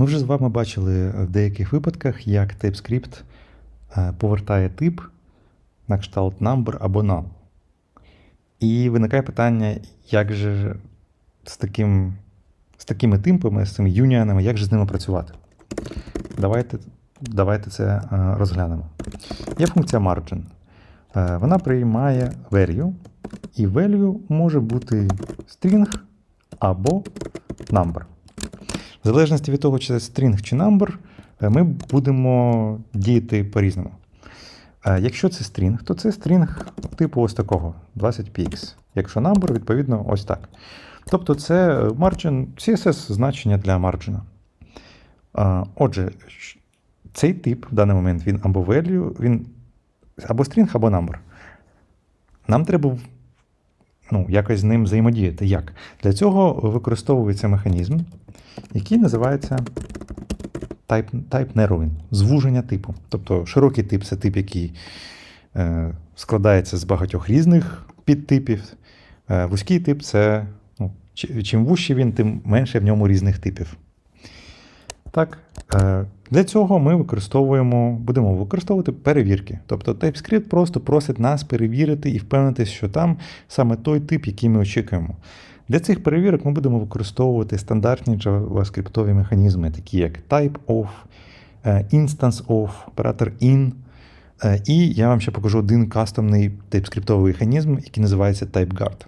Ми вже з вами бачили в деяких випадках, як TypeScript е, повертає тип на кшталт number або null. І виникає питання, як же з, таким, з такими типами, з цими юніонами, як же з ними працювати? Давайте, давайте це е, розглянемо. Є функція margin. Е, Вона приймає value, і value може бути string або number. В залежності від того, чи це string чи number, е, ми будемо діяти по-різному. Е, Якщо це string, то це string типу ось такого 20px. Якщо number, відповідно, ось так. Тобто це margin, CSS значення для марджина. Е, Отже, цей тип в даний момент він або value, він або string, або number. Нам треба ну, якось з ним взаємодіяти. Як? Для цього використовується механізм, який називається type, narrowing, звуження типу. Тобто широкий тип це тип, який е, складається з багатьох різних підтипів. Е, вузький тип це ну, чим вужчий він, тим менше в ньому різних типів. Так, е, для цього ми використовуємо, будемо використовувати перевірки. Тобто TypeScript просто просить нас перевірити і впевнитися, що там саме той тип, який ми очікуємо. Для цих перевірок ми будемо використовувати стандартні JavaScript механізми, такі як type-of, е, instance of, оператор in. Е, І я вам ще покажу один кастомний TypeScript механізм, який називається TypeGuard.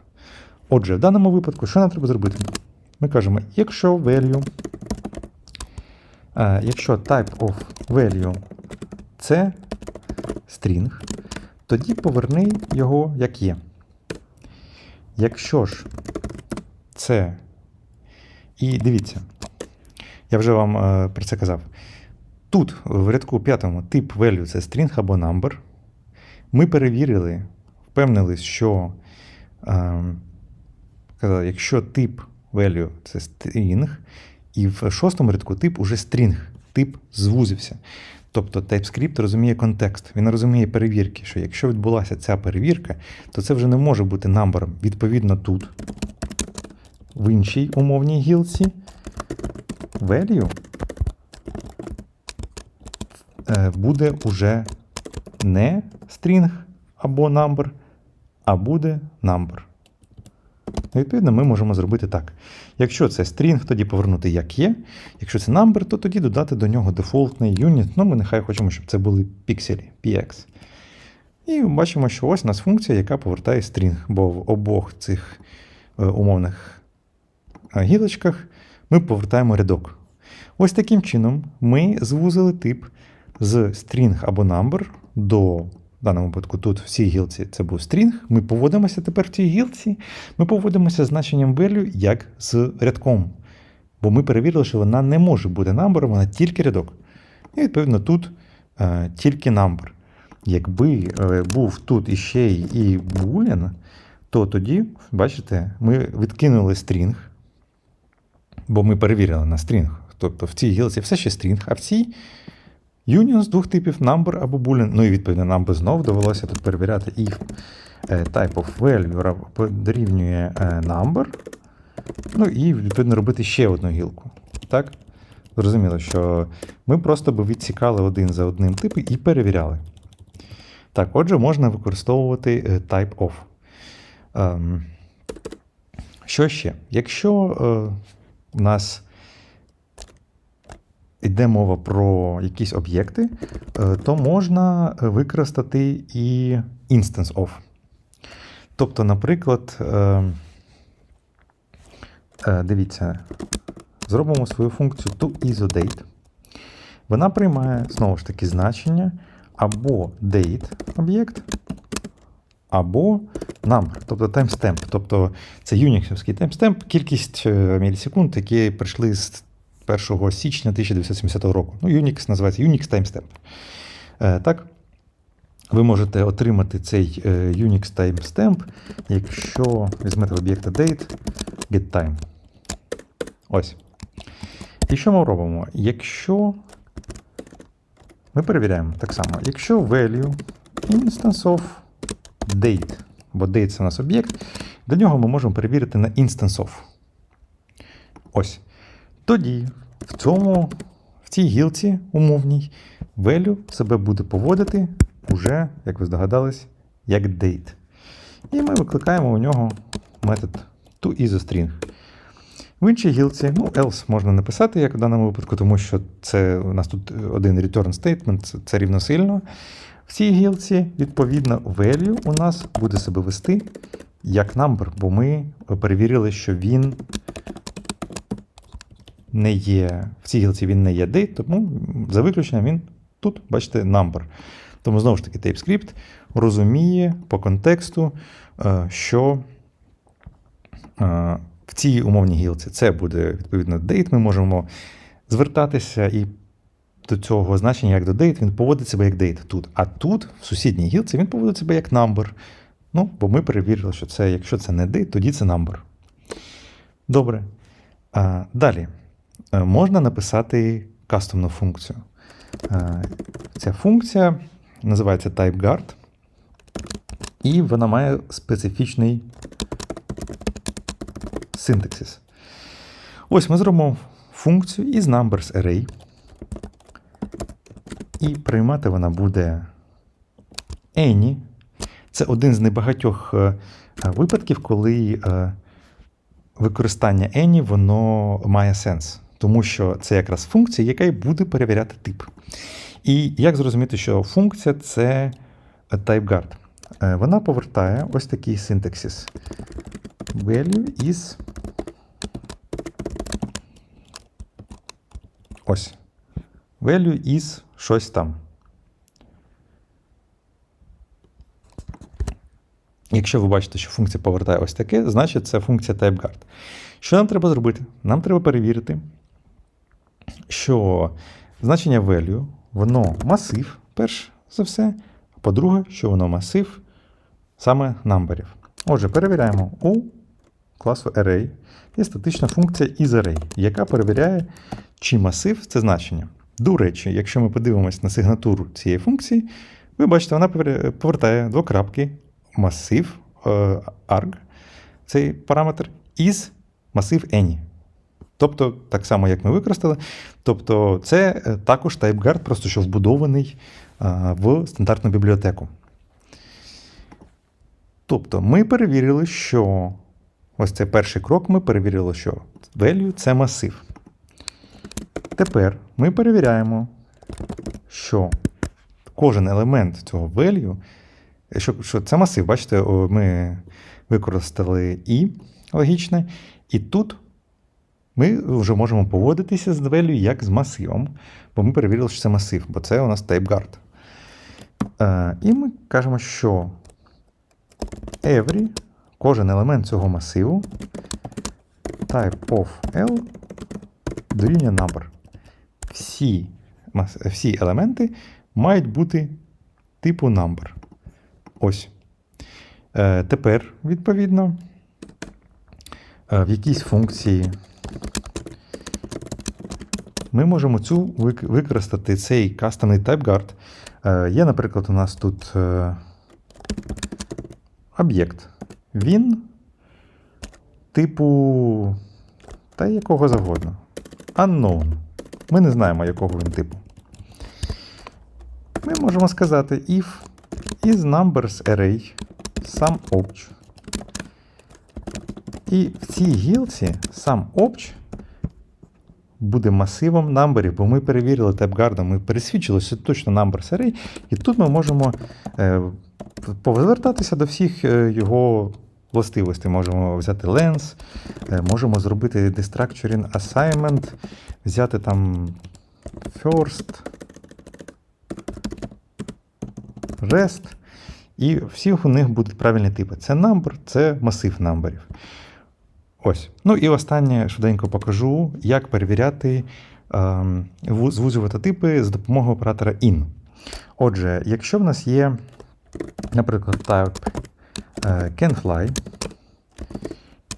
Отже, в даному випадку, що нам треба зробити? Ми кажемо, якщо value, якщо type of value це string, тоді поверни його як є. Якщо ж це. І дивіться, я вже вам е, про це казав. Тут, в рядку п'ятому, тип value це string або number. Ми перевірили, впевнились, що е, якщо тип value це string, і в шостому рядку тип уже string, тип звузився. Тобто TypeScript розуміє контекст, він розуміє перевірки, що якщо відбулася ця перевірка, то це вже не може бути number. Відповідно, тут, в іншій умовній гілці, value е, буде уже не string або number, а буде number. Відповідно, ми можемо зробити так. Якщо це string, тоді повернути як є. Якщо це number, то тоді додати до нього дефолтний юніт. Ну, ми нехай хочемо, щоб це були пікселі, px. І бачимо, що ось у нас функція, яка повертає string, бо в обох цих е, умовних е, гілочках ми повертаємо рядок. Ось таким чином ми звузили тип з string або number до, в даному випадку, тут в цій гілці це був string. Ми поводимося тепер в цій гілці, ми поводимося з значенням value як з рядком. Бо ми перевірили, що вона не може бути number, вона тільки рядок. І відповідно тут е, тільки number. Якби е, був тут іще і boolean, то тоді, бачите, ми відкинули string, бо ми перевірили на string. Тобто в цій гілці все ще string, а в цій union з двох типів number або boolean. Ну і відповідно нам би знов довелося тут перевіряти if е, type of value дорівнює е, number. Ну і відповідно робити ще одну гілку. Так? Зрозуміло, що ми просто би відсікали один за одним типи і перевіряли. Так, отже, можна використовувати е, type of. Ем, що ще? Якщо у нас йде мова про якісь об'єкти, е, то можна використати і instance of. Тобто, наприклад, е, е, дивіться, зробимо свою функцію toIsoDate. Вона приймає знову ж таки значення або date об'єкт, або number, тобто timestamp. Тобто це юніксівський timestamp, кількість мілісекунд, які прийшли з 1 січня 1970 року. Ну, Unix називається Unix timestamp. Е, Так, ви можете отримати цей е, Unix timestamp, якщо візьмете в об'єкта date getTime. Ось. І що ми робимо? Якщо ми перевіряємо так само, якщо value instance of date, бо date це у нас об'єкт, до нього ми можемо перевірити на instance of. Ось. Тоді в цьому, в цій гілці умовній value себе буде поводити уже, як ви здогадались, як date. І ми викликаємо у нього метод toIsoString. В іншій гілці, ну, else можна написати, як в даному випадку, тому що це у нас тут один return statement, це, це рівносильно. В цій гілці, відповідно, value у нас буде себе вести як number, бо ми перевірили, що він не є, в цій гілці він не є date, тому за виключенням він тут, бачите, number. Тому знову ж таки, TypeScript розуміє по контексту, е, що е, в цій умовній гілці це буде відповідно date. Ми можемо звертатися і до цього значення як до date, він поводить себе як date тут. А тут, в сусідній гілці, він поводить себе як number. Ну, бо ми перевірили, що це, якщо це не date, тоді це number. Добре. Далі. Е, Можна написати кастомну функцію. Е, Ця функція називається TypeGuard, і вона має специфічний синтаксис. Ось ми зробимо функцію із numbers array. І приймати вона буде any. Це один з небагатьох е, випадків, коли використання any воно має сенс. Тому що це якраз функція, яка й буде перевіряти тип. І як зрозуміти, що функція це TypeGuard? Е, Вона повертає ось такий синтаксис. Value is. Ось. Value is щось там. Якщо ви бачите, що функція повертає ось таке, значить це функція TypeGuard. Що нам треба зробити? Нам треба перевірити, що значення value, воно масив, перш за все. А по-друге, що воно масив саме numberів. Отже, перевіряємо у класу array є статична функція isArray, яка перевіряє, чи масив це значення. До речі, якщо ми подивимось на сигнатуру цієї функції, ви бачите, вона повертає двокрапки масив е, arg, цей параметр, із масив any. Тобто, так само, як ми використали. Тобто, це е, також TypeGuard, просто що вбудований е, в стандартну бібліотеку. Тобто, ми перевірили, що ось цей перший крок, ми перевірили, що value це масив. Тепер ми перевіряємо, що кожен елемент цього value, що, що це масив, бачите, ми використали і логічне, і тут ми вже можемо поводитися з value як з масивом, бо ми перевірили, що це масив, бо це у нас TypeGuard. Е, і ми кажемо, що every, кожен елемент цього масиву type of L дорівнює number. Всі, всі елементи мають бути типу number. Ось. Е, Тепер, відповідно, е, в якійсь функції ми можемо цю використати цей кастомний TypeGuard. Е, Є, наприклад, у нас тут е, об'єкт. Він типу та якого завгодно. Unknown. Ми не знаємо, якого він типу. Ми можемо сказати if is numbers array sum obj. І в цій гілці сам obj буде масивом numberів, бо ми перевірили TypeGuard, ми пересвідчили, що це точно numbers array, і тут ми можемо е, повертатися до всіх е, його властивостей. Можемо взяти lens, е, можемо зробити destructuring assignment, взяти там first, rest. І всі у них будуть правильні типи. Це number, це масив numberів. Ось. Ну і останнє швиденько покажу, як перевіряти, ем, звузювати типи з допомогою оператора in. Отже, якщо в нас є, наприклад, type е, canFly,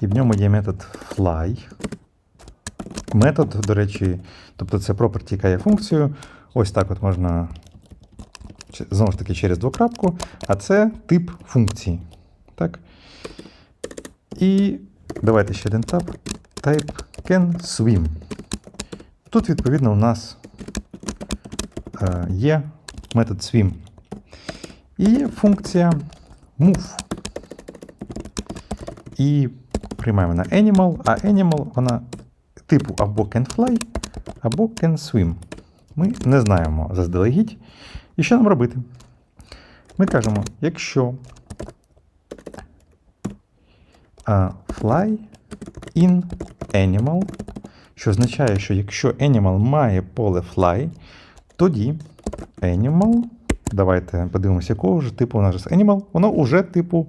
і в ньому є метод fly. Метод, до речі, тобто це property, яка є функцією. Ось так от можна знову ж таки через двокрапку, а це тип функції. Так. І давайте ще один таб. Type can swim. Тут, відповідно, у нас е, є метод swim. І функція move. І приймаємо на animal, а animal вона типу або can fly, або can swim. Ми не знаємо заздалегідь. І що нам робити? Ми кажемо, якщо fly in animal, що означає, що якщо animal має поле fly, тоді animal, давайте подивимося, якого ж типу у нас же animal, воно вже типу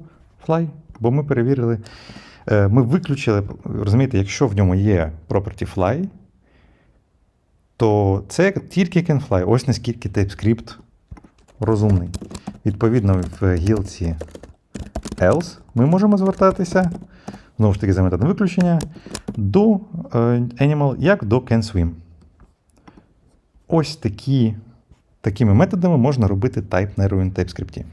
fly, бо ми перевірили, е, ми виключили, розумієте, якщо в ньому є property fly, то це тільки can fly. Ось наскільки TypeScript розумний. Відповідно, в гілці else ми можемо звертатися, знову ж таки, за методом виключення, до е, animal як до canSwim. Ось такі, такими методами можна робити type на TypeScript.